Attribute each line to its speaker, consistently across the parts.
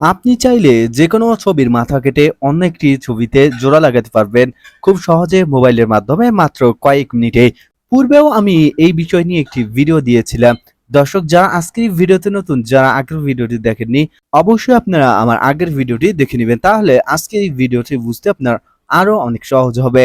Speaker 1: আপনি চাইলে যে কোনো ছবির মাথা কেটে অন্য একটি ছবিতে জোড়া লাগাতে পারবেন। খুব সহজে মোবাইলের মাধ্যমে মাত্র কয়েক মিনিটে। পূর্বেও আমি এই বিষয় নিয়ে একটি ভিডিও দিয়েছিলাম। দর্শক, যারা আজকের ভিডিওতে নতুন, যারা আগের ভিডিওটি দেখেননি, অবশ্যই আপনারা আমার আগের ভিডিওটি দেখে নেবেন। তাহলে আজকে এই ভিডিওটি বুঝতে আপনার আরও অনেক সহজ হবে।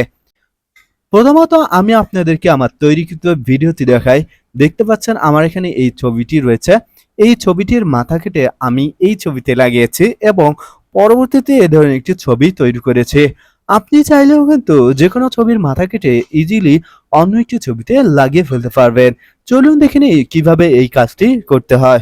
Speaker 1: প্রথমত, আমি আপনাদেরকে আমার তৈরিকৃত ভিডিওটি দেখাই। দেখতে পাচ্ছেন, আমার এখানে এই ছবিটি রয়েছে। এই ছবিটির মাথা কেটে আমি এই ছবিতে লাগিয়েছি এবং পরবর্তীতে এ ধরনের একটি ছবি তৈরি করেছি। আপনি চাইলেও কিন্তু যে কোনো ছবির মাথা কেটে ইজিলি অন্য একটি ছবিতে লাগিয়ে ফেলতে পারবেন। চলুন দেখে নিই কীভাবে এই কাজটি করতে হয়।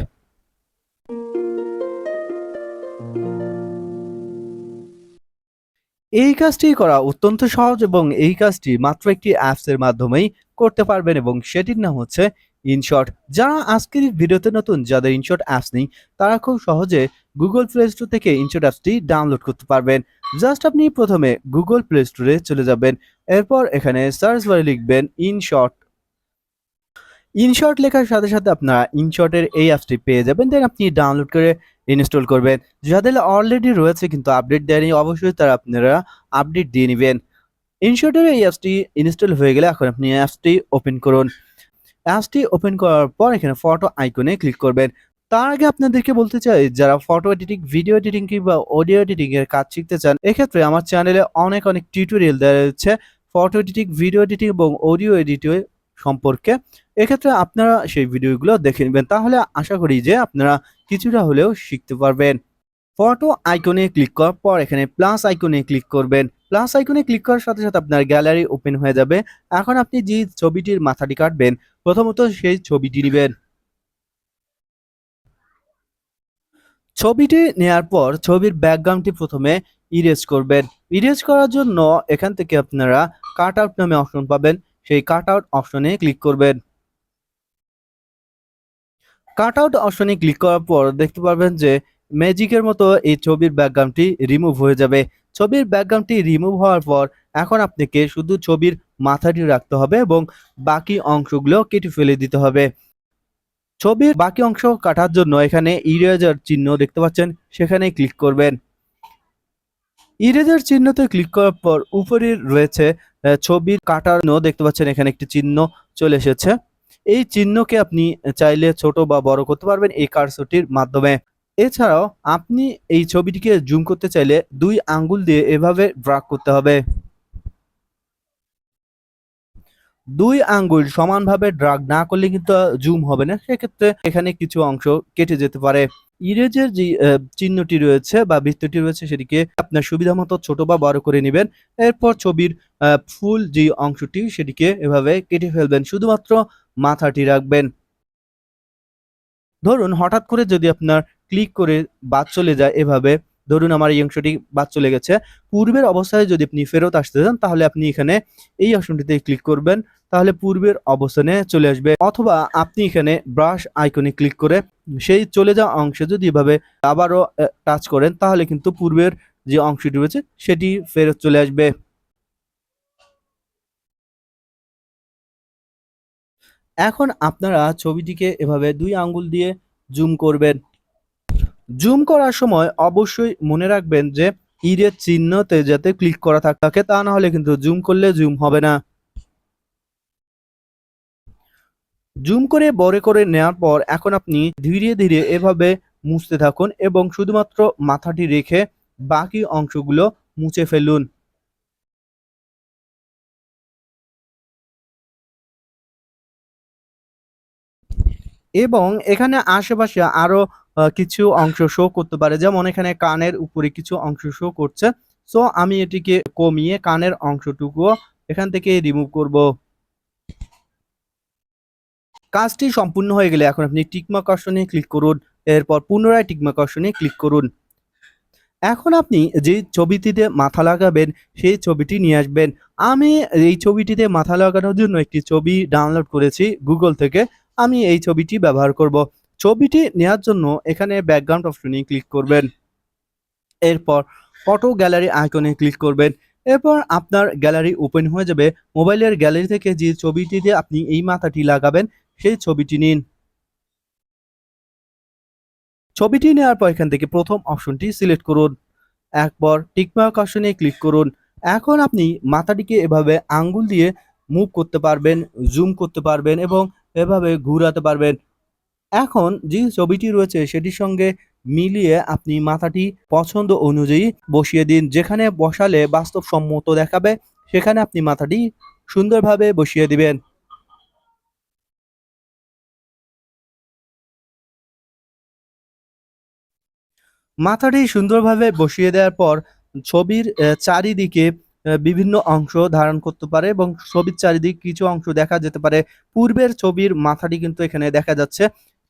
Speaker 1: এই কাজটি করা অত্যন্ত সহজ এবং এই কাজটি মাত্র একটি অ্যাপস এর মাধ্যমেই করতে পারবেন এবং সেটির নাম হচ্ছে ইনশর্ট যারা আজকের ভিডিওতে নতুন, যাদের ইনশর্ট অ্যাপস নেই, তারা খুব সহজে গুগল প্লে স্টোর থেকে ইনশর্ট অ্যাপসটি ডাউনলোড করতে পারবেন। জাস্ট আপনি প্রথমে গুগল প্লে স্টোরে চলে যাবেন, এরপর এখানে সার্চ বারে লিখবেন ইনশর্ট ইনশর্ট লেখার সাথে সাথে আপনারা ইনশর্টের এই অ্যাপসটি পেয়ে যাবেন দেন আপনি ডাউনলোড করে ইনস্টল করবেন। যাদের অলরেডি রয়েছে কিন্তু আপডেট দেয়নি, অবশ্যই তারা আপনারা আপডেট দিয়ে নেবেন। ইনশর্টের এই অ্যাপসটি ইনস্টল হয়ে গেলে এখন আপনি অ্যাপসটি ওপেন করুন। অ্যাপসটি ওপেন করার পর এখানে ফটো আইকনে ক্লিক করবেন। তার আগে আপনাদেরকে বলতে চাই, যারা ফটো এডিটিং ভিডিও এডিটিং কিংবা অডিও এডিটিং এর কাজ শিখতে চান, এক্ষেত্রে আমার চ্যানেলে অনেক অনেক টিউটোরিয়াল দেওয়া রয়েছে ফটো এডিটিং ভিডিও এডিটিং এবং অডিও এডিটিং সম্পর্কে। এক্ষেত্রে আপনারা সেই ভিডিওগুলো দেখে নেবেন। তাহলে আশা করি যে আপনারা কিছুটা হলেও শিখতে পারবেন। ফটো আইকনে ক্লিক করার পর এখানে প্লাস আইকনে ক্লিক করবেন। প্লাস আইকনে ক্লিক করার সাথে সাথে আপনার গ্যালারি ওপেন হয়ে যাবে। এখন আপনি যে ছবিটির মাথাটি কাটবেন, প্রথমত সেই ছবিটি নেবেন। ছবিটি নেয়ার পর ছবির ব্যাকগ্রাউন্ডটি প্রথমে ইরেজ করবেন। ইরেজ করার জন্য এখান থেকে আপনারা কাট আউট নামে অপশন পাবেন। সেই কাট আউট অপশনে ক্লিক করবেন। কাট আউট অপশনে ক্লিক করার পর দেখতে পারবেন যে ম্যাজিকের মতো এই ছবির ব্যাকগ্রাউন্ডটি রিমুভ হয়ে যাবে। ছবির ব্যাকগ্রাউন্ডটি রিমুভ হওয়ার পর এখন আপনাকে শুধু ছবির মাথাটি রাখতে হবে এবং বাকি অংশগুলো কেটে ফেলে দিতে হবে। ছবির বাকি অংশ কাটার জন্য এখানে ইরেজার চিহ্ন দেখতে পাচ্ছেন, সেখানে ক্লিক করবেন। ইরেজার চিহ্নতে ক্লিক করার পর উপরে রয়েছে ছবির কাটার দেখতে পাচ্ছেন এখানে একটি চিহ্ন চলে এসেছে। এই চিহ্নকে আপনি চাইলে ছোট বা বড় করতে পারবেন এই কার্সরটির মাধ্যমে। এছাড়াও আপনি এই ছবিটিকে জুম করতে চাইলে দুই আঙ্গুল দিয়ে এভাবে ড্রাগ করতে হবে। দুই আঙ্গুল সমানভাবে ড্রাগ না করলে কিন্তু জুম হবে না, সেক্ষেত্রে এখানে কিছু অংশ কেটে যেতে পারে। ইরেজের যে চিহ্নটি রয়েছে বা বৃত্তটি রয়েছে সেটিকে আপনার সুবিধা মতো ছোট বা বড় করে নেবেন। এরপর ছবির ফুল যে অংশটি সেটিকে এভাবে কেটে ফেলবেন, শুধুমাত্র মাথাটি রাখবেন। ধরুন হঠাৎ করে যদি আপনার ক্লিক করে বাদ চলে যায় এভাবে। ধরুন আমার এই অংশটি বাদ চলে গেছে। পূর্বের অবস্থায় যদি আপনি ফেরত আসতে চান, তাহলে আপনি এখানে এই অপশনটিতে ক্লিক করবেন। তাহলে পূর্বের অবস্থানে চলে আসবে। অথবা আপনি এখানে ব্রাশ আইকনে ক্লিক করে সেই চলে যাওয়া অংশে যদি এভাবে আবারও টাচ করেন, তাহলে কিন্তু পূর্বের যে অংশটি রয়েছে, সেটি ফেরত চলে আসবে। এখন আপনারা ছবিটিকে এভাবে দুই আঙ্গুল দিয়ে জুম করবেন। জুম করার সময় অবশ্যই মনে রাখবেন যে ইরের চিহ্নতে যাতে ক্লিক করা থাকে তা না হলে কিন্তু জুম করলে জুম হবে না। জুম করে বড় করে নেওয়ার পর এখন আপনি ধীরে ধীরে এভাবে মুছতে থাকুন এবং শুধুমাত্র মাথাটি রেখে বাকি অংশগুলো মুছে ফেলুন। এবং এখানে আশেপাশে আরও আহ, কিছু অংশ শো করতে পারে। যেমন এখানে কানের উপরে কিছু অংশ শো করছে। সো আমি এটিকে কমিয়ে কানের অংশটুকুও এখান থেকে রিমুভ করব। কাজটি সম্পূর্ণ হয়ে গেলে এখন আপনি টিকমার্ক ক্লিক করুন। এরপর পুনরায় টিকমার্ক ক্লিক করুন। এখন আপনি যে ছবিটিতে মাথা লাগাবেন, সেই ছবিটি নিয়ে আসবেন। আমি এই ছবিটিতে মাথা লাগানোর জন্য একটি ছবি ডাউনলোড করেছি গুগল থেকে। আমি এই ছবিটি ব্যবহার করব। ছবিটি নেওয়ার জন্য এখানে ব্যাকগ্রাউন্ড অপশনে ক্লিক করবেন। এরপর ফটো গ্যালারি আইকনে ক্লিক করবেন। এরপর আপনার গ্যালারি ওপেন হয়ে যাবে। মোবাইলের গ্যালারি থেকে যে ছবিটিতে আপনি এই মাথাটি লাগাবেন, সেই ছবিটি নিন। ছবিটি নেওয়ার পর এখান থেকে প্রথম অপশনটি সিলেক্ট করুন। একবার টিকমার্ক অপশনে ক্লিক করুন। এখন আপনি মাথাটিকে এভাবে আঙ্গুল দিয়ে মুভ করতে পারবেন জুম করতে পারবেন এবং এভাবে ঘুরাতে পারবেন। এখন যে ছবিটি রয়েছে সেটির সঙ্গে মিলিয়ে আপনি মাথাটি পছন্দ অনুযায়ী বসিয়ে দিন। যেখানে বসালে বাস্তবসম্মত দেখাবে, সেখানে আপনি মাথাটি সুন্দরভাবে বসিয়ে দিবেন। মাথাটি সুন্দরভাবে বসিয়ে দেওয়ার পর ছবির চারিদিকে বিভিন্ন অংশ ধারণ করতে পারে এবং ছবির চারিদিক কিছু অংশ দেখা যেতে পারে। পূর্বের ছবির মাথাটি কিন্তু এখানে দেখা যাচ্ছে।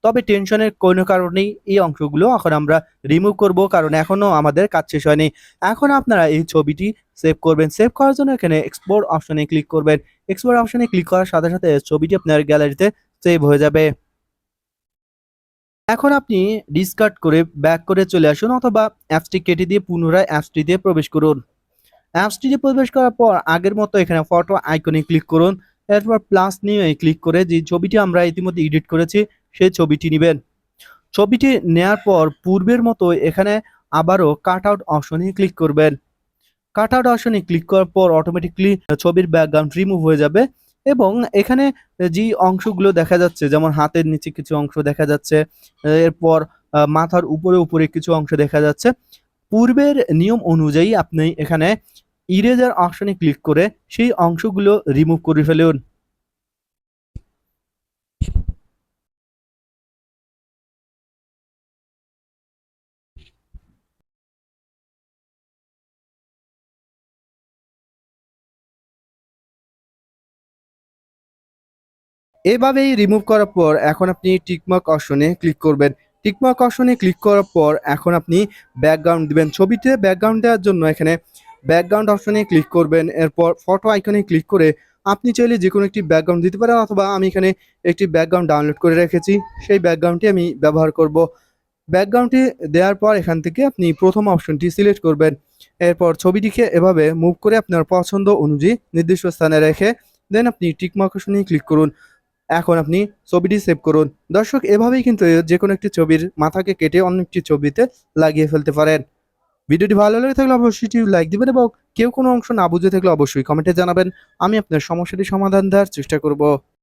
Speaker 1: তবে টেনশনের কোনো কারণেই এই অংশগুলো এখন আমরা রিমুভ করব, কারণ এখনও আমাদের কাজ শেষ হয়নি। এখন আপনারা এই ছবিটি সেভ করবেন। সেভ করার জন্য এখানে এক্সপোর্ট অপশনে ক্লিক করবেন। এক্সপোর্ট অপশনে ক্লিক করার সাথে সাথে ছবিটি আপনার গ্যালারিতে সেভ হয়ে যাবে। এখন আপনি ডিসকার্ড করে ব্যাক করে চলে আসুন অথবা অ্যাপসটি কেটে দিয়ে পুনরায় অ্যাপসটিতে প্রবেশ করুন। অ্যাপসটিতে প্রবেশ করার পর আগের মতো এখানে ফটো আইকনে ক্লিক করুন। এরপর প্লাস নিয়ে ক্লিক করে যে ছবিটি আমরা ইতিমধ্যে এডিট করেছি সেই ছবিটি নেবেন। ছবিটি নেয়ার পর পূর্বের মতো এখানে আবারও কাট আউট অপশনে ক্লিক করবেন। কাট আউট অপশনে ক্লিক করার পর অটোমেটিকলি ছবির ব্যাকগ্রাউন্ড রিমুভ হয়ে যাবে এবং এখানে যে অংশগুলো দেখা যাচ্ছে, যেমন হাতের নিচে কিছু অংশ দেখা যাচ্ছে, এরপর মাথার উপরে উপরে কিছু অংশ দেখা যাচ্ছে। পূর্বের নিয়ম অনুযায়ী আপনি এখানে ইরেজার অপশনে ক্লিক করে সেই অংশগুলো রিমুভ করে ফেলুন। এভাবেই রিমুভ করার পর এখন আপনি টিকমার্ক অপশনে ক্লিক করবেন। টিকমার্ক অপশনে ক্লিক করার পর এখন আপনি ব্যাকগ্রাউন্ড দিবেন। ছবিতে ব্যাকগ্রাউন্ড দেওয়ার জন্য এখানে ব্যাকগ্রাউন্ড অপশনে ক্লিক করবেন। এরপর ফটো আইকনে ক্লিক করে আপনি চাইলে যে কোনো একটি ব্যাকগ্রাউন্ড দিতে পারেন অথবা আমি এখানে একটি ব্যাকগ্রাউন্ড ডাউনলোড করে রেখেছি। সেই ব্যাকগ্রাউন্ডটি আমি ব্যবহার করব। ব্যাকগ্রাউন্ডটি দেওয়ার পর এখান থেকে আপনি প্রথম অপশনটি সিলেক্ট করবেন। এরপর ছবিটিকে এভাবে মুভ করে আপনার পছন্দ অনুযায়ী নির্দিষ্ট স্থানে রেখে দেন। আপনি টিকমার্ক অপশনে ক্লিক করুন। এখন আপনি ছবিটি সেভ করুন। দর্শক, এভাবেই কিন্তু যে কোনো একটি ছবির মাথাকে কেটে অন্য একটি ছবিতে লাগিয়ে ফেলতে পারেন। ভিডিওটি ভালো লেগে থাকলে অবশ্যই লাইক দিবেন এবং কেউ কোনো অংশ না বুঝে থাকলে অবশ্যই কমেন্টে জানাবেন। আমি আপনার সমস্যাটি সমাধান দেওয়ার চেষ্টা করব।